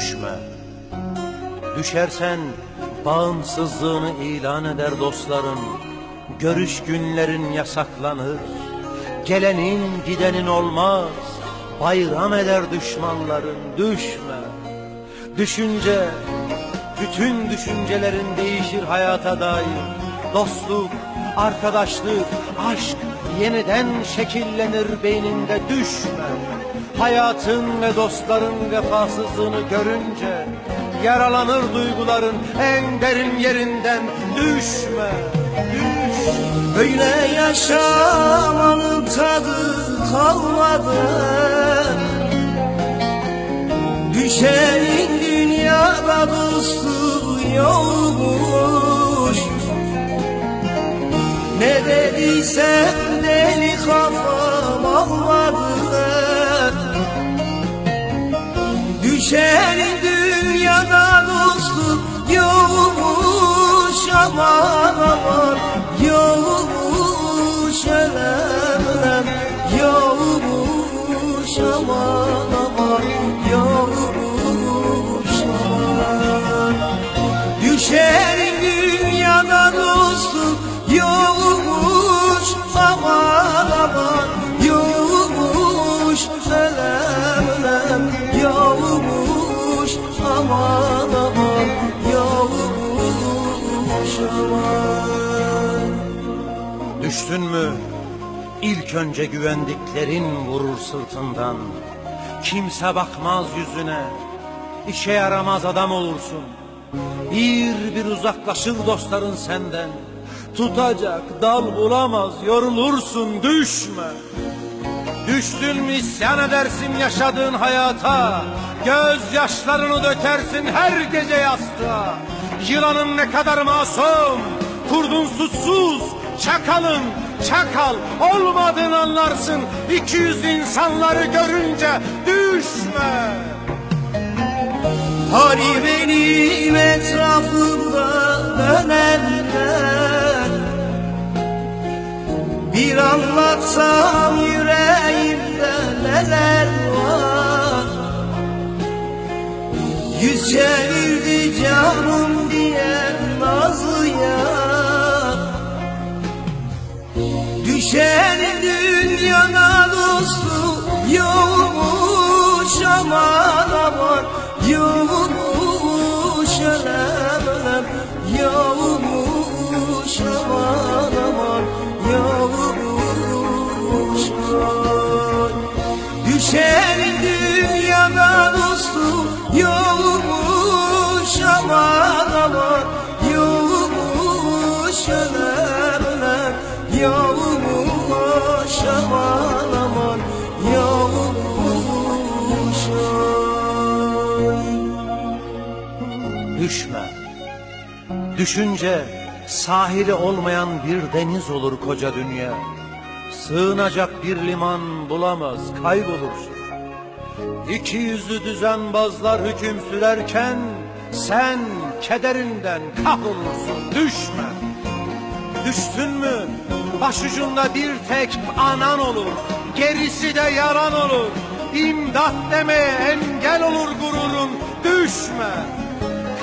düşme. Düşersen bağımsızlığını ilan eder dostların. Görüş günlerin yasaklanır. Gelenin gidenin olmaz. Bayram eder düşmanların. Düşme. Düşünce, bütün düşüncelerin değişir hayata dair. Dostluk, arkadaşlık, aşk yeniden şekillenir beyninde düşme. Hayatın ve dostların vefasızlığını görünce yaralanır duyguların en derin yerinden düşme. Düş. Böyle yaşamanın tadı kalmadı Düşenin dünyada dostu yokmuş Ne dediysem deli kafam almadı Düştün mü? İlk önce güvendiklerin vurur sırtından. Kimse bakmaz yüzüne. İşe yaramaz adam olursun. Bir bir uzaklaşır dostların senden. Tutacak dal bulamaz yorulursun düşme. Düştün mü isyan edersin yaşadığın hayata Gözyaşlarını dökersin her gece yastığa Yılanın ne kadar masum Kurdun suçsuz Çakalın çakal olmadığını anlarsın. İki yüz insanları görünce düşme. Hani benim etrafımda dönenler Bir anlatsam yüreğimde neler var? Yüz çevirdi canım Düşen dünyada dostu yokmuş aman aman. Yokmuş elem elem Yokmuş aman aman. Yokmuş aman. Düşen dünyada dostu yokmuş aman aman. Yokmuş elem elem Yokmuş Düşme. Düşünce sahili olmayan bir deniz olur koca dünya. Sığınacak bir liman bulamaz, kaybolursun. İki yüzlü düzenbazlar hüküm sürerken sen kederinden kahrolursun. Düşme. Düştün mü başucunda bir tek anan olur. Gerisi de yalan olur. İmdat demeye engel olur gururun. Düşme.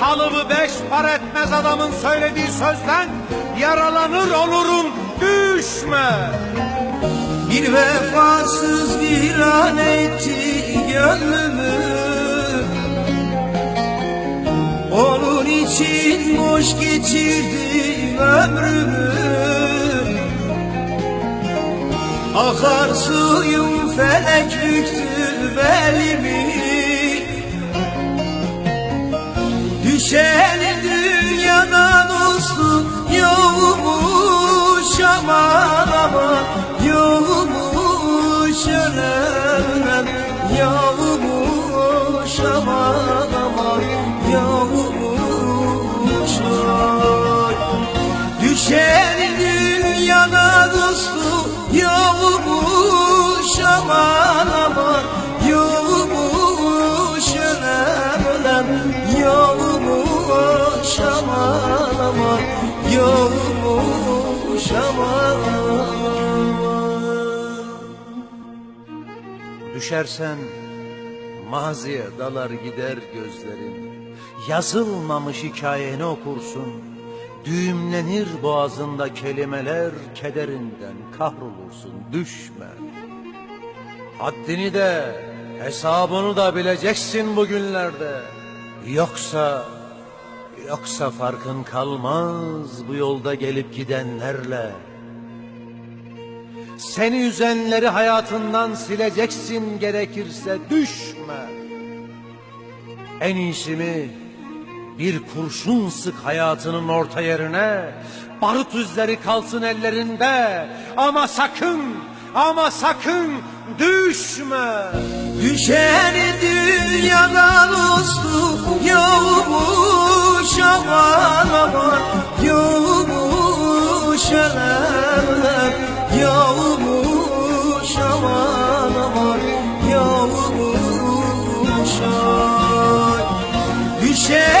Kalıbı beş para etmez adamın söylediği sözden yaralanır olurun. Düşme. Bir vefasız bir an etti gönlümü Onun için boş geçirdim ömrümü Akar suyum felek büktü belimi Düşen dünyada dostum yokmuş aman aman. Yokmuş ölemem Yokmuş aman Yokmuş aman Düşersen Maziye dalar gider gözlerin. Yazılmamış hikayeni okursun? Düğümlenir boğazında kelimeler Kederinden kahrolursun düşme. Haddini de hesabını da bileceksin bugünlerde. Yoksa Yoksa farkın kalmaz bu yolda gelip gidenlerle seni üzenleri hayatından sileceksin gerekirse düşme. En iyisi bir kurşun sık hayatının orta yerine barut izleri kalsın ellerinde ama sakın ama sakın düşme. Düşeni dünyadan ustu Yokmuş aman aman. Yokmuş elemler Yokmuş aman aman. Yokmuş ay Düşeni